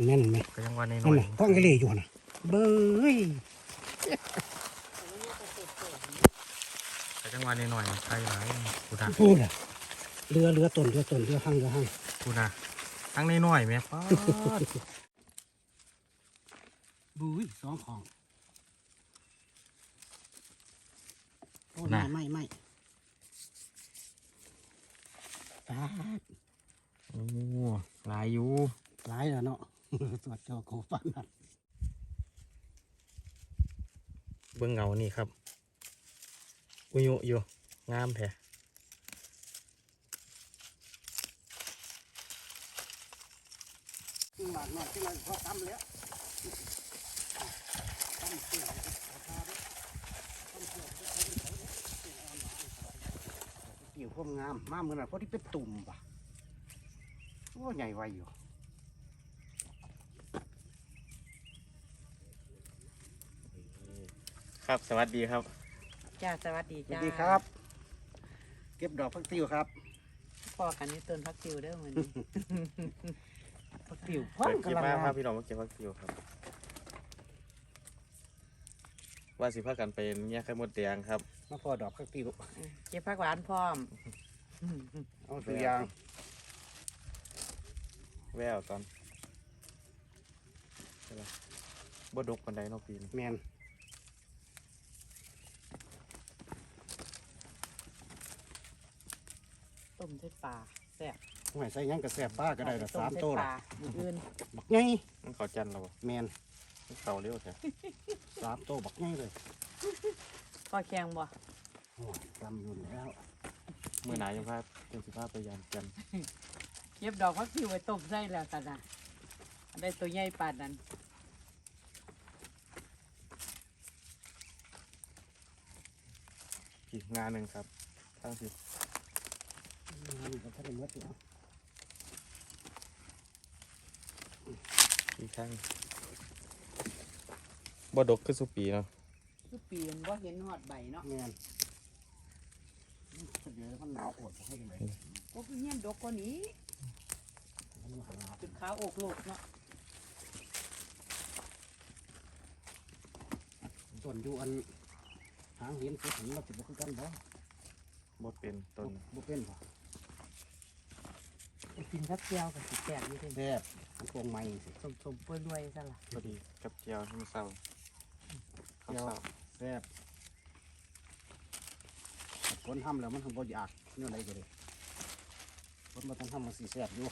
อันนั้นไหมก็ยังว่าในหน่นั่อนยน่ะพ่องกะเลยอยู่น่ะเบ้ยก็ยังว่าในหน่อยใช่หลายกูนะพูดอะเรือเรือต้นเรือต้นเรือห้างเรือห้างกูนะทั้งในหน่อยแม่ป้าดบุ้ยสองของโอ้ไม่ไม่ไม่ตาดโอ้หลายอยู่หลายแล้วเนาะ สวดเจ้าโคฟันนั่นเบื้องเงานี่ครับ อุยุอยู่งามแท้หมากหน่อยที่เราพอทำแล้วทำเสียงผิวพวกงาม มากเหมือนกันเพราะที่เป็นตุ่มป่ะโอ้ใหญ่ไวอยู่ ครับ สวัสดีครับจ้าสวัสดีสวัสจ้าดีครับ เก็บดอกพักติวครับพ่อกันนี่ต้นพักติวเด้อมื้อนี้ พักติวพ่อเปิดคลิปกำลังมาพางามพี่น้องมาเก็บผักติวครับ ว่าสิพากันเป็นเนี่ยไข่มดแดงครับ มาพอดอกพักติวเก็บผักหวานพร้อม เอาตัวอยางแววตอนใช่ปะบ่ดกปันไดเนาะปีนแมน ต้มใส่ปลาแซ่บหวยใส่หยังกระแสบป้าก็ได้ละต้สามใส่โต้ปละลาอย่างอื่นบักไงมันเขาจันทร์แล้วบ่แมนมันเขาเร็วแท้สามโต้บักไงเลยพ่อแข็งบ่โอ้ยจำอยู่แล้วมือหนายังพายังสิพาไปยามจันทร์เก็บดอกพักติวไว้ต้มใส่แล้วกันนะอันได้ตัวใหญ่ปานนั้นอีกงานหนึ่งครับตั้งสินี่ก็ถ้าได้เมื่ อตัวอีกข้างบ่ดกคือสุปีเนาะคือปีมันบ่เห็นฮอดใบเนาะแมนเดี๋ยวมันหนาวอดให้กันเลยก็คือเงี้ยดอกกว่านี้มันมาหาจุดขาวอกโลกเนาะส่วนอยู่อันหางเห็นคือถึงเราจะบ่คือกันบ่บ่เป็นต้นบ่เป็นบ่ไป กินกับเจียวกับสิแซ่บอยู่เด้แทบมันโกงใหม่สิสมๆเปื้อนด้วยซะล่ะพอดีกับเจียวที่มันเศร้าข้าวเจียวเศร้าแทบคนทำแล้วมันทำบ่อยากเนี่ยอะไรก็ได้คนมาต้องทำมันสีแซ่บอยู่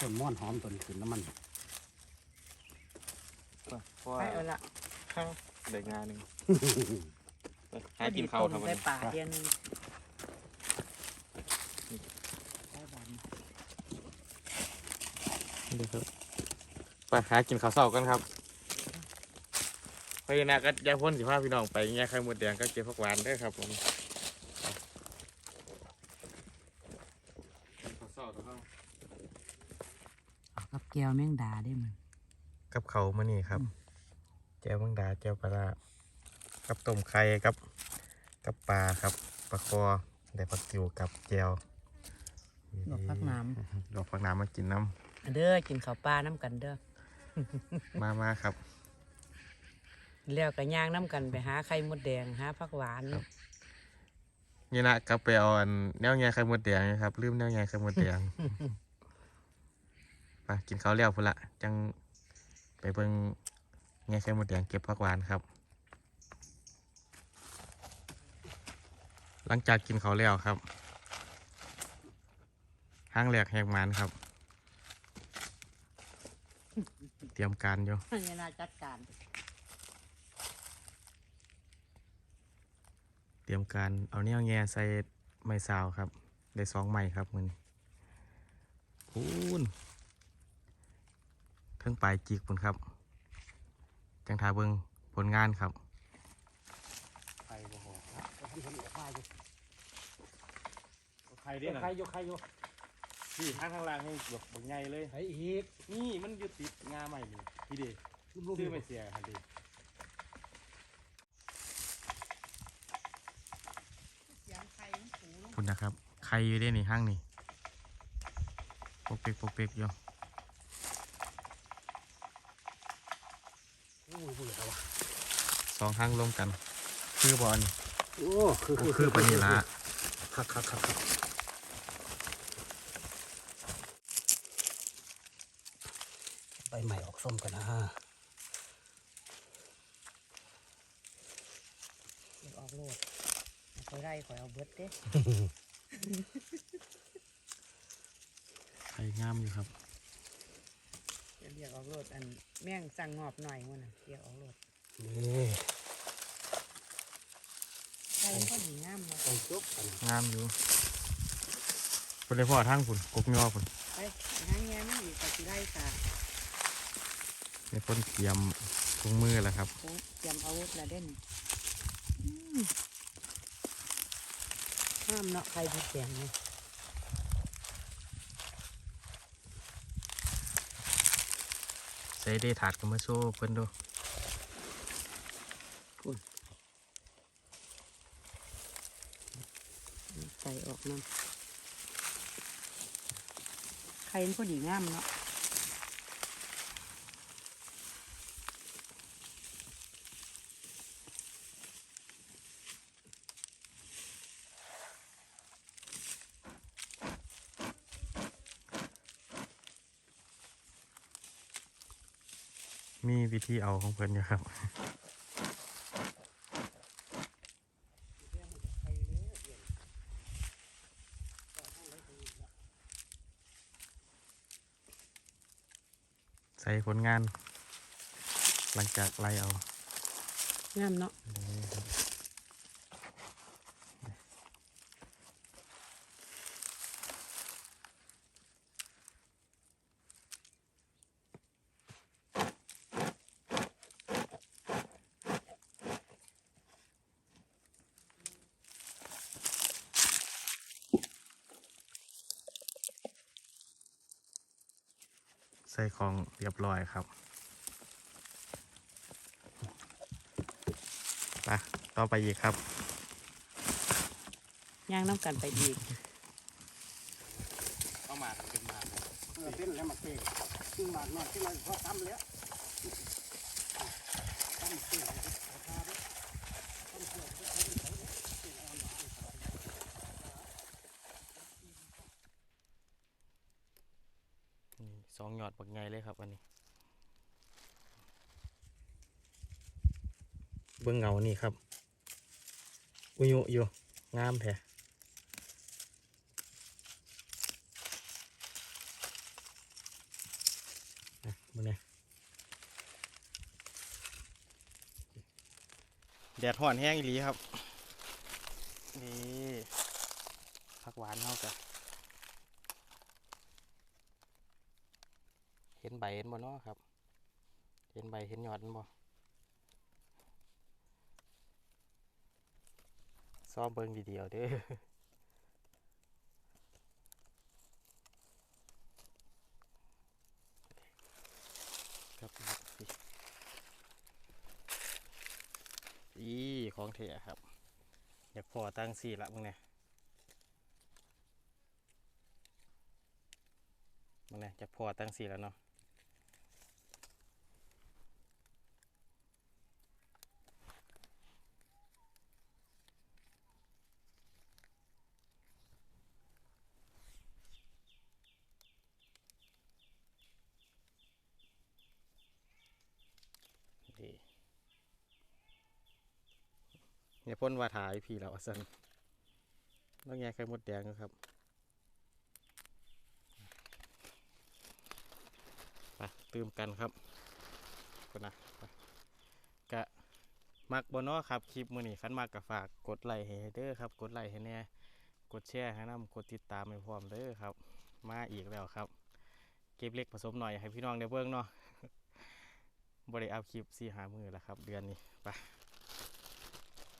ต้นม่อนหอมต้นขึ้นน้ำมันเพราะไปว่าเอาละ ได้งานหนึ่งหากินข้าวครับวันใส่นี้ปลาเดียวหนึงเดี๋ยวครับไปหากินข้าวเช้ากันครับเพราะฉะนั้นก็อยาพ่นสิพาพี่น้องไปแง่ไข่มดแดงก็เก็บผักหวานเด้วยครับผมข้าวเช้าเท่านั้นกับแก้วแมงดาได้มันกับเขาวมานี่ครับ แจวมังดาแจวปลาร้ากับต้มไข่กับกับปลาครับปลาคอได้ผักติวกับแจวดอกพักน้ดอกผักน้ำมากินน้ำเด้อกินข้าวปลาน้ำกันเด้อำมามาครับแล้วก็ย่างน้ำกันไปหาไข่มดแดงหาผักหวานครับนี่นะกลับไปเอาอันแนวแง่ไข่มดแดงนะครับลืมแนวแง่ไข่มดแดงไปกินข้าวเลี้ยวพุ่นละจังไปเบิ่ง แง่ไข่มดแดงเก็บผักหวานครับ หลังจากกินข้าวแล้วครับห้างแหลกแหกมันครับ เตรียมการอยู่นี่น่าจัดการ เตรียมการเอาแนวแง่ใส่ไม้ซาวครับ ได้สองไม้ครับมือนี้พูนเครื่องปลายจิกปุ่นครับ จังทาเบิงผลงานครับไข่บ่หอครับทำทำออกมาอยู่ไข่ยกไข่ยกไข่ยกพี่ข้างข้างล่างให้แบบบใหญ่เลยไข่อีกนี่มันอยู่ติดงาใหม่นี่พี่เดลูกๆซื้อไม่เสียฮันดีคุณนะครับ ใครอยู่ได้ในห้างนี่ปกเปกปกเปกอยู่ โอ้ยเบื่อแล้วว่ะ สองห้างรวมกัน คือบอลโอ้คือคือปานนีละคักคักคักคักใบใหม่ออกส้มกันนะเดี๋ยวออกโลดคอยไล่คอยเอาเบิดเด้ใครงามอยู่ครับเดี๋ยวเรียกออกโลดอันแม่งสั่งงอบหน่อยมันน่ะเรียกออกโลด นี่ใส่ก็ดีงามเนาะต้องจบกันงามอยู่เป็นเลยพ่อทั้งคุณกกยอคุณไปหางแง่ไม่ดีกับสิไล่ตาในคนเตรียมถุงมือแล้วครับโอ้เตรียมอาวุธแล้วเด่นห้ามเนาะใครพูดเสียงเนี่ยใส่ได้ถาดก็มาโซ่เพิ่นดู ใส่ออกนั่นใครมันก็ดีงามเนาะมีวิธีเอาของเพิ่นอยู่ครับ ใส่ผลงาน หลังจากไล่เอางามเนาะ เลยครับ ใส่ของเรียบร้อยครับไปต่อไปอีกครับ ย่างน้ำกันไปอีกเอามาเป็นมาเออเป็นแล้วมาเตะขึ้นมากหน่อยขึ้นมาพอทำแล้วทำเตะเอาทาด้วยทำเตะเอาทาด้วย นี่สอง หยอดบักไงเลยครับอันนี้ เบื้องเงานี่ครับ อุยุอยู่งามแท้นะมึงเนี่ยแดดห่อนแห้งอีหลีครับ นี่ผักหวานเท่ากัน เห็นใบเห็นบ่เนาะครับ เห็นใบเห็นยอดมันบ่ซ้อมเบิ่งดีๆเอเด้อครับนี่อีของเถอะครับ อยากพอตั้งสี่ละมึงเนี่ยมึงเนี่ยจะพอตั้งสี่แล้วเนาะ ดี เนี่ยพ่นว่าถ่ายพี่เราสันต้องแง่ไข่มดแดงนะครับไปตื่มกันครับคนนะไปกะมักบนนอครับคลิปมือนี้คันมากกับฝากกดไลค์ให้เด้อครับ กดไลค์ให้แน่กดแชร์ให้นำกดติดตามให้พร้อมเด้อครับ มาอีกแล้วครับ เก็บเล็กผสมหน่อยให้พี่น้องได้เบิ่งเนาะบริอัพคลิปสี่หามือแล้วครับ เดือนนี้ไป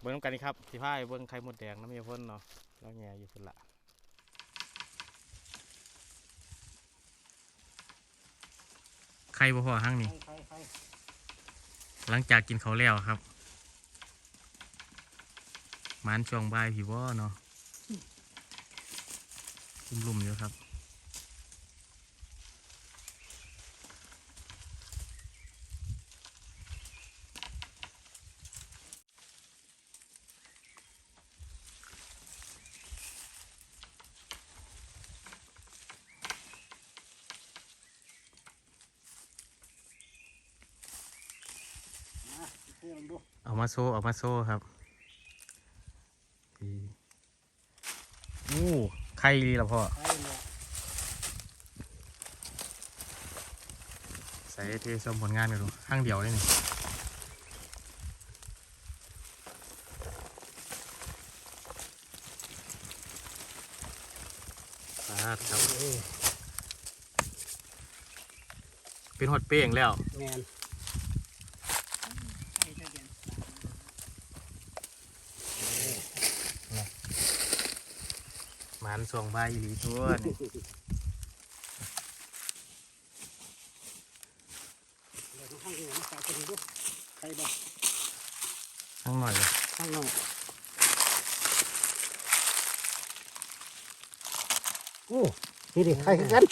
เบิ้งนำกันนี่ครับที่พ่ายเบิ้งไข่หมดแดงน้ำเมียพ่นเนาะแล้วแง่อยู่พุ่นละไข่บ่พอห้างนี่หลังจากกินเขาวแล้วครับมันช่วงบ่ายพี่บ่เนาะลุ่มๆอยู่ครับ มาเพื่อนดู เอามาโซ่เอามาโซ่ครับดีอู้ไข่ดีละพ่อไปเลยใส่เทสมผลงานกันดูข้างเดียวเลยนี่ปาดครับเป็นหดเป้งแล้วแมน ใช่ทะเบียนสาม ห มันส่วงใบอีหลีทั่วนี่เดี๋ยวข้างนี้มาใส่กันดูใครบอกข้างหน่อยเลยข้างนอกโอ้นี่ดิใครคือกัน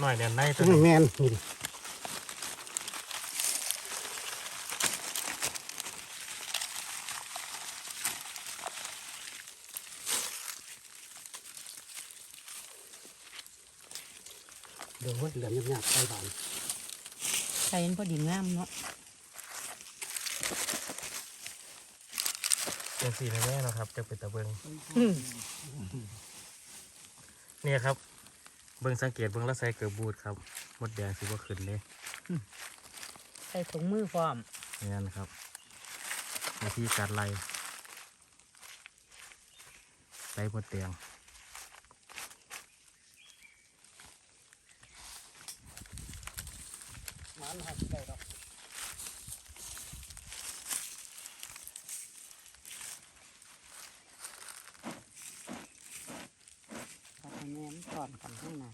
หน่อยเดียวในตัวนี้แมนนี่ดิเดี๋ยวเว้ยเหลือมหยาบๆไปบ้าน ใช่พอดีงามเนาะเป็นสีแน่ๆเนาะครับจะเป็นตะเบิงอืมเนี่ยครับ เบิ่งสังเกตเบิ่งแล้วใส่เกือบบูดครับ มดแดงสิบ่ขึ้นเลยใส่ถุงมือพร้อมนี่นครับวิธีการไล่ใส่มดแดง มันหักได้ดอก ถ้าให้แม่มันก่อนกันข้างหน้า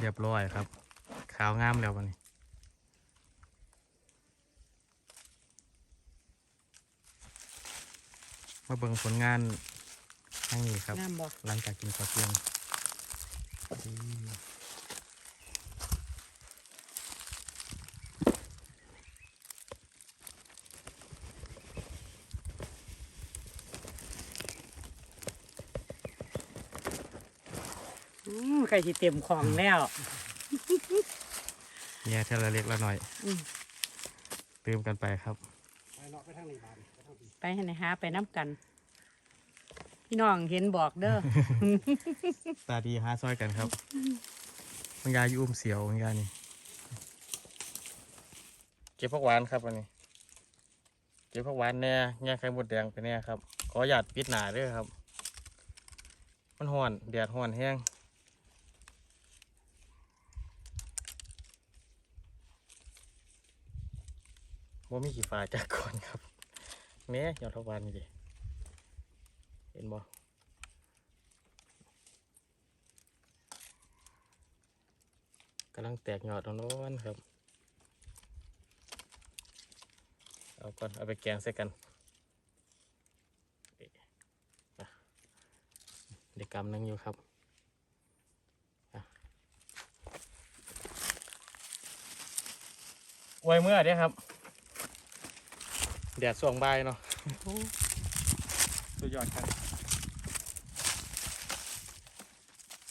เรียบร้อยครับ ขาวงามแล้ววันนี้มาเบิ่งผลงานให้นี่ครับงามบ่หลังจากกินข้าวเที่ยง อืมอืมใครสิเต็มของแล้วเนี่ยเทละเล็กละหน่อยอืมเติมกันไปครับ ไปเลาะไปทางนี้บ้านไปทางนี้ไปให้นายหาไปน้ำกัน พี่น้องเห็นบอกเด้อ ตาดีหาซอยกันครับบางยาอยู่อุ้มเสียวบางยานี่ เก็บผักหวานครับอันนี้ เก็บผักหวานแน่แง่ไข่มดแดงไปแน่ครับ ขอหยาดปิดหนาด้วยครับ มันห่อนแดดห่อนแห้ง ว่ามีกี่ฟ้าจากก่อนครับ แม่ยอดผักหวานนี่ดิเห็นบ่กำลังแตกยอดตรงโน้นครับ เอาก่อนเอาไปแกงใส่กันเด็กกำนึงอยู่ครับไว้เมื่อเด้ครับ แดดส่วงบ่ายเนาะสุดยอดครับ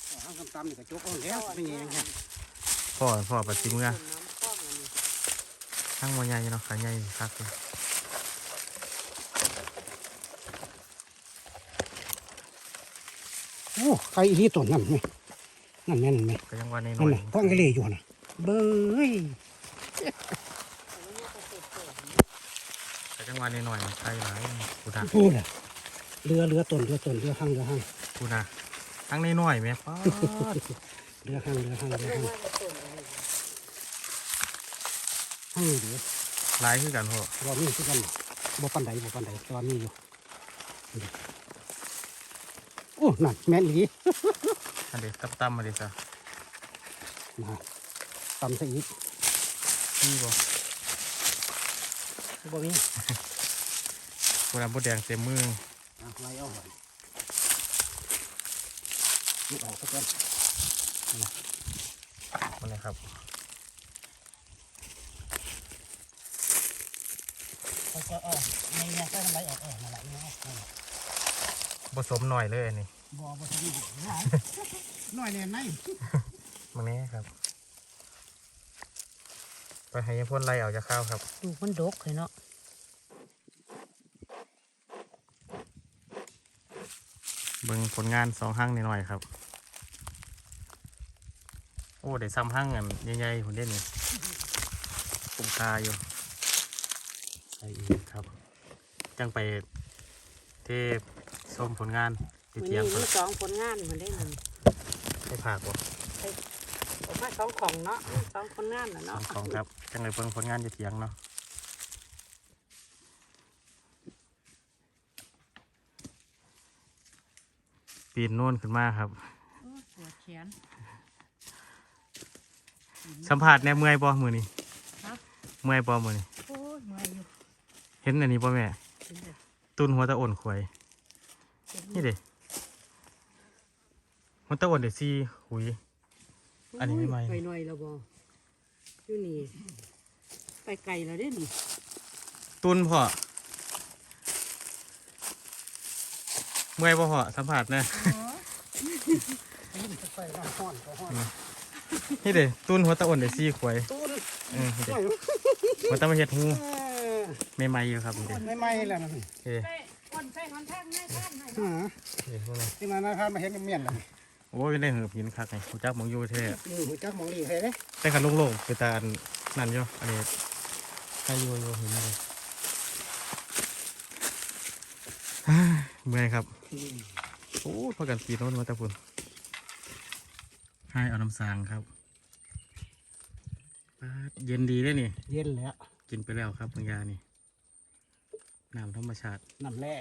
เอาห้างตำๆนี่ก็จกเอาแล้วไม่ยังไงพ่อพ่อปัดจิมือน้ำข้อมันนี่ทั้งวันใหญ่เนาะขาใหญ่คักเลยโอ้ใครอีนี่ต้นนั่นไหมนั่นแม่นไหมก็ยังวันในนั่น้นอยน่ะพ่อไงเลยอยู่น่ะเบ้ย จังหวะนี้หน่อยใช่หลายกูนะพูดอะเรือเรือต้นเรือต้นเรือห้างเรือห้างกูนะทั้งในหน่อยไหมป้าดเรือห้างเรือห้างเรือห้างห้างนี่เดี๋ยวหลายคือกันพ่อรอมีคือกันบ่ปันใดบ่ปันใดแต่ว่ามีอยู่นี่โอ้นั่นแม่นอีหลีอันเด็กตั้มๆมาดิซะนะตำซะอีกนี่บ่ บ่มีกูนะบดแดงเต็มมืออะไล่เอาหน่อยนี่ออกซะก่อนมาเลยครับเขาจะออกในเนี่ยก็ทำไรออกเออนั่นแหละนี่เอานั่นแหละผสมหน่อยเลยอันนี้บ่บ่ทำนี่หลายน้อยเนี่ยไหนมันนี้ครับ ไปให้ยายพ่นไล่ออกจากข้าวครับดูมันดกเลยเนาะเบิ่งผลงานสองห้างนิดหน่อยครับ โอ้ได้ซ้ำห้างเงินใหญ่ๆผมได้นี่คุ้มค่าอยู่ใส่อีกครับ จังไปเทพส้มผลงานอยู่มันเทียนี่งคมีรับสองผลงานมันได้หนึ่งให้ผักบ่ผ มว่าสองของเนาะสองผลงานน่ะสอเนาะงของครับจังเลยเบิ่งผลงานอยู่เทียงเนาะปีนโน่นขึ้นมาครับ โอ้ปวดแขนสัมผัสเนี่ยเมื่อยบ่มือนี่ครับเมื่อยบ่มือนี่โอ้ยเมื่อยอยู่เห็นอันนี้บ่แม่เห็นเด้อตุนหัวตะอ่อนขวยเห็นนี่เด้หัวตะอ่อนเดี๋ยวซีหุย อันนี้ไม่ไหวไปหน่อยแล้วบ่อยู่นี่ไปไกลแล้วเด้นี่ตุนพ่อเมื่อยบ่พ่อสัมผัสนะยิ่งจะไปน้ำห้อนก็ห้อนนี่เด้ตุนหัวตะอ่อนเดี๋ยวซีขวยตูนเออนี่ใช่เด้หัวตะมาเฮ็ดหูเออใหม่ๆอยู่ครับนี่เด้ไม่ไหม้แล้วนะพี่เฮ้ใส่คนใส่หอนแท่งแม่ท่านให้อ่าเฮ้พวกนี้ที่มาหน้าทานมาเห็นกันเมียนแล้วนี่ โอ้ยได้เหือบหินคักไงหูจักหมองอยู่แท้อืมหูจักมองนี่เห็นไหมแต่คันโล่งๆไปตาอันนั่นอยู่อันนี้ให้อยู่อยู่เห็นเลยเมื่อยครับอืมโอ้พอกันปีโน้นมาแตะพุ่นให้เอาน้ำสางครับป๊าดเย็นดีเลยนี่ เย็นแล้ว กินไปแล้วครับบางยานี่ น้ำธรรมชาติ น้ำแร่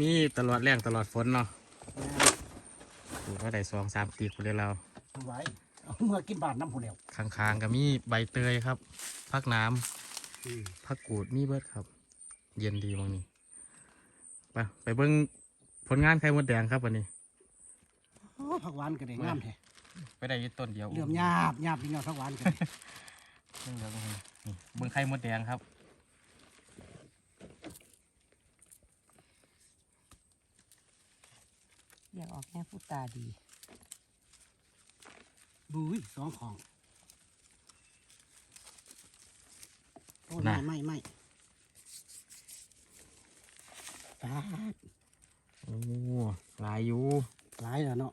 นี่ตลอดแรงตลอดฝนเนาะ ถือว่าได้สองสามตีคนเลยเราเอาไว้เอาเมื่อกินบาทน้ำผู้เดียวข้างๆก็มีใบเตยครับพักน้ำอืมผักกูดมีเบิดครับ เย็นดีบางนี้ไปไปเบิ้งผลงานไข่มดแดงครับวันนี้ โอ้ผักหวานก็ได้งามแท้ไปได้อยึดต้นเดียวเหลื่อมหยาบหยาบพี่น้องผักหวานก็ได้เรื่องเดียวก็มีนี่เบิ้งไข่มดแดงครับ เรียกออกแม่ผู้ตาดี บุ้ยสองของ โอ้ไม่ไม่ไม่ตาดโอ้หลายอยู่หลายแล้วเนาะ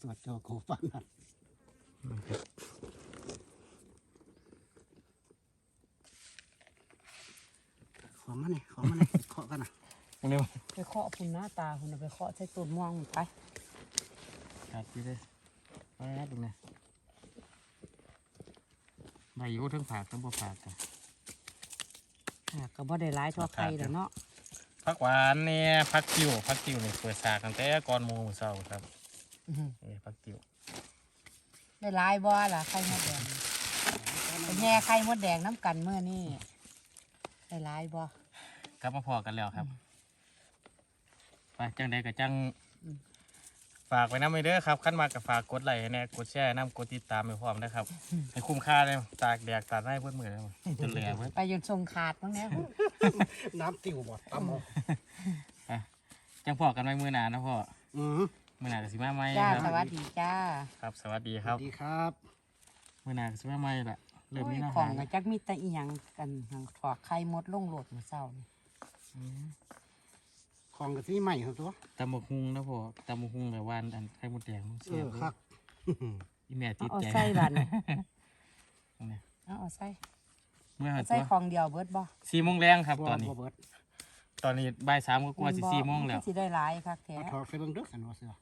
สวัสดีโกฟันนั่นขอมาเนี่ยขอมาเนี่ยเคาะกันนะ เร็วไปเคาะพุ่นหน้าตาพุ่นน่ะไปเคาะใส่ต้นม่วงมันไปครับพี่เลยไปแล้วดูนะใบอยู่ทั้งผากทั้งบ่ผากกันค่ะก็บ่ได้ร้ายทั่วไข่แล้วเนาะผักหวานเนี่ยผักจิ๋วผักจิ๋วนี่เปิดสากตั้งแต่ก่อนหมูเศร้าครับอื้อหือนี่ผักจิ๋วได้ร้ายบ่ล่ะไข่มดแดงไปแย่ไข่มดแดงน้ำกันเมื่อนี่ได้ร้ายบ่กลับมาพอกันแล้วครับ ไปจังใดกับจังอืมฝากไว้น้ำไปเด้อครับขั้นมากับฝากกดไลค์ให้แน่กดแชร์น้ำกดติดตามไปพร้อมนะครับ ให้คุ้มค่าเลยตากแดดตากได้เพื่อนมือเลยจนเหลือเพื่อนไปยนทรงขาดมั้งเนี่ยน้ำติวบ่ตำเอาจังพอกันไว้มือหนานะพ่ออือมือหนากับสิมาไหมจ้าคสรับวัสดีจ้าครับ สวัสดีสครัวับสดีครับ มือหนากับสิมาไหมละเริ่มโอ้มียอาขอหางรก็จักมีแต่อีหยังกันหังถอดไข่มดลงโหลดมาเศร้านี่อืม ของกะทิใหม่ครับตัวตำบกฮุงนะพ่อตำบกฮุงแบบวานอันไข่มดแดงเอเสียอบเลยคักอีแม่ติดเอาใจใส่บันเนี่ยเอาเอาใส่เมื่อหันใส่ตัวของเดียวเบิดบ่สี่โมงแรงครับตอนนี้ บ่เบิดตอนนี้บ่ายสามก็กลัวาสิสี่โมงแล้ว สิได้หลายคักแท้ เอาถอดไปเบิ่งเด้อสันว่าเสือ